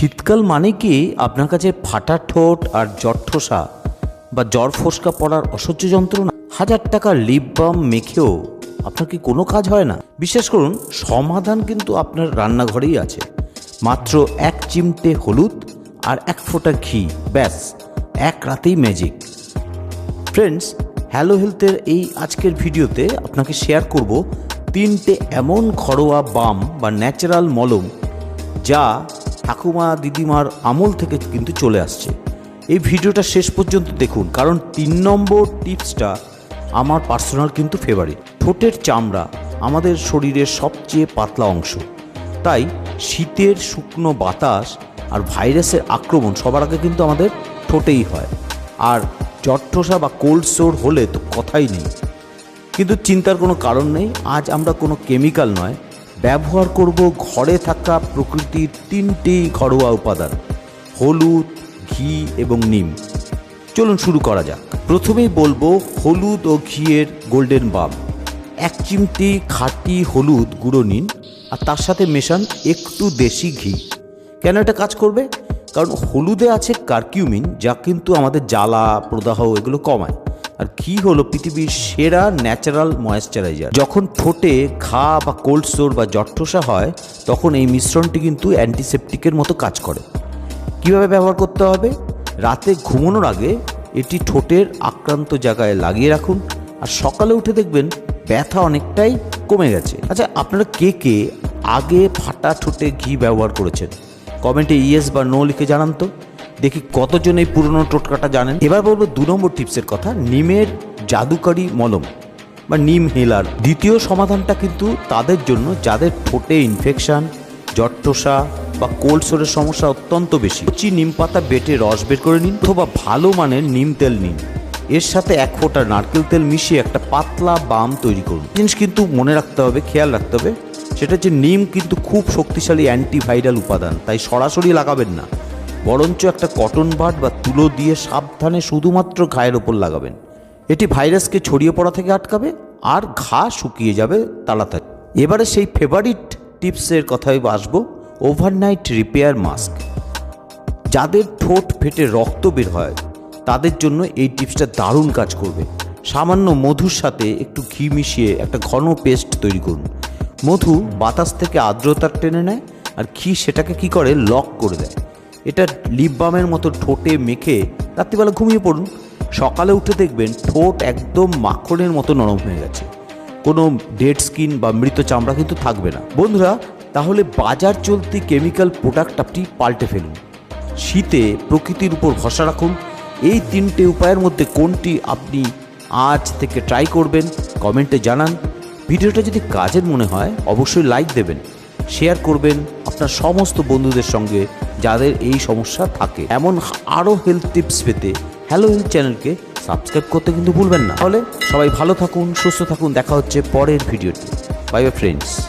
শীতকাল মানে কি? আপনার কাছে ফাটা ঠোঁট আর জ্বর ঠোসা বা জ্বর ফোসকা পড়ার অসহ্য যন্ত্রণা? হাজার টাকার লিপ বাম মেখেও আপনার কি কোনো কাজ হয় না? বিশ্বাস করুন, সমাধান কিন্তু আপনার রান্নাঘরেই আছে। মাত্র এক চিমটে হলুদ আর এক ফোঁটা ঘি। ব্যাস, এক রাতেই ম্যাজিক ফ্রেন্ডস হ্যালো হেলথের এই আজকের ভিডিওতে আপনাকে শেয়ার করব তিনটে এমন ঘরোয়া বাম বা ন্যাচারাল মলম যা ঠাকুমা দিদিমার আমল থেকে কিন্তু চলে আসছে। এই ভিডিওটা শেষ পর্যন্ত দেখুন, কারণ তিন নম্বর টিপসটা আমার পার্সোনাল কিন্তু ফেভারিট। ঠোঁটের চামড়া আমাদের শরীরের সবচেয়ে পাতলা অংশ। তাই শীতের শুকনো বাতাস আর ভাইরাসের আক্রমণ সবার আগে কিন্তু আমাদের ঠোঁটেই হয়। আর জট্ঠসা বা কোল্ড সোর হলে তো কথাই নেই। কিন্তু চিন্তার কোনো কারণ নেই, আজ আমরা কোনো কেমিক্যাল নয় ব্যবহার করব ঘরে থাকা প্রকৃতির তিনটি ঘরোয়া উপাদান, হলুদ, ঘি এবং নিম। চলুন শুরু করা যাক। প্রথমেই বলব হলুদ ও ঘিয়ের গোল্ডেন বাম। এক চিমটি খাঁটি হলুদ গুঁড়ো নিন আর তার সাথে মেশান একটু দেশি ঘি। কেন এটা কাজ করবে? কারণ হলুদে আছে কার্কিউমিন যা কিন্তু আমাদের জ্বালা, প্রদাহ এগুলো কমায়। আর ঘি হলো পৃথিবীর সেরা ন্যাচারাল ময়েশ্চারাইজার যখন ঠোঁটে ঘা বা কোল্ড স্টোর বা জট্ঠসা হয়, তখন এই মিশ্রণটি কিন্তু অ্যান্টিসেপটিকের মতো কাজ করে। কীভাবে ব্যবহার করতে হবে? রাতে ঘুমানোর আগে এটি ঠোঁটের আক্রান্ত জায়গায় লাগিয়ে রাখুন আর সকালে উঠে দেখবেন ব্যথা অনেকটাই কমে গেছে। আচ্ছা আপনারা কে কে আগে ফাটা ঠোঁটে ঘি ব্যবহার করেছেন? কমেন্টে ইয়েস বা নো লিখে জানান তো। দেখি কতজন এই পুরনো টোটকাটা জানেন। এবার বলব দু নম্বর টিপসের কথা, নিমের জাদুকারি মলম বা নিম হেলার। দ্বিতীয় সমাধানটা কিন্তু তাদের জন্য, যাদের ঠোঁটে ইনফেকশন জট্টসা বা কোল্ড সোরের সমস্যা অত্যন্ত বেশি। কচি নিম পাতা বেটে রস বের করে নিন, অথবা ভালো মানের নিম তেল নিন। এর সাথে এক ফোঁটা নারকেল তেল মিশিয়ে একটা পাতলা বাম তৈরি করুন। জিনিস কিন্তু মনে রাখতে হবে, খেয়াল রাখতে হবে, সেটা হচ্ছে নিম কিন্তু খুব শক্তিশালী অ্যান্টিভাইরাল উপাদান, তাই সরাসরি লাগাবেন না। বরঞ্চ একটা কটন বাট বা তুলো দিয়ে সাবধানে শুধুমাত্র ঘায়ের ওপর লাগাবেন। এটি ভাইরাসকে ছড়িয়ে পড়া থেকে আটকাবে আর ঘা শুকিয়ে যাবে তাড়াতাড়ি এবারে সেই ফেভারিট টিপসের কথাই আসব ওভারনাইট রিপেয়ার মাস্ক যাদের ঠোঁট ফেটে রক্ত বের হয়, তাদের জন্য এই টিপসটা দারুণ কাজ করবে। সামান্য মধুর সাথে একটু ঘি মিশিয়ে একটা ঘন পেস্ট তৈরি করুন। মধু বাতাস থেকে আর্দ্রতা টেনে নেয় আর ঘি সেটাকে কি করে লক করে দেয়। এটা লিপ বামের মতো ঠোঁটে মেখে রাত্রিবেলা ঘুমিয়ে পড়ুন। সকালে উঠে দেখবেন ঠোঁট একদম মাখনের মতো নরম হয়ে গেছে। কোনো ডেড স্কিন বা মৃত চামড়া কিন্তু থাকবে না। বন্ধুরা, তাহলে বাজার চলতি কেমিক্যাল প্রোডাক্ট আপনি পাল্টে ফেলুন। শীতে প্রকৃতির উপর ভরসা রাখুন। এই তিনটে উপায়ের মধ্যে কোনটি আপনি আজ থেকে ট্রাই করবেন কমেন্টে জানান। ভিডিওটা যদি কাজের মনে হয়, অবশ্যই লাইক দেবেন শেয়ার করবেন আপনার সমস্ত বন্ধুদের সঙ্গে। যাদের এই সমস্যা থাকে। এমন আরও হেলথ টিপস পেতে হ্যালো হেলথ চ্যানেলকে সাবস্ক্রাইব করতে কিন্তু ভুলবেন না। তাহলে সবাই ভালো থাকুন, সুস্থ থাকুন। দেখা হচ্ছে পরের ভিডিওটি বাই বাই ফ্রেন্ডস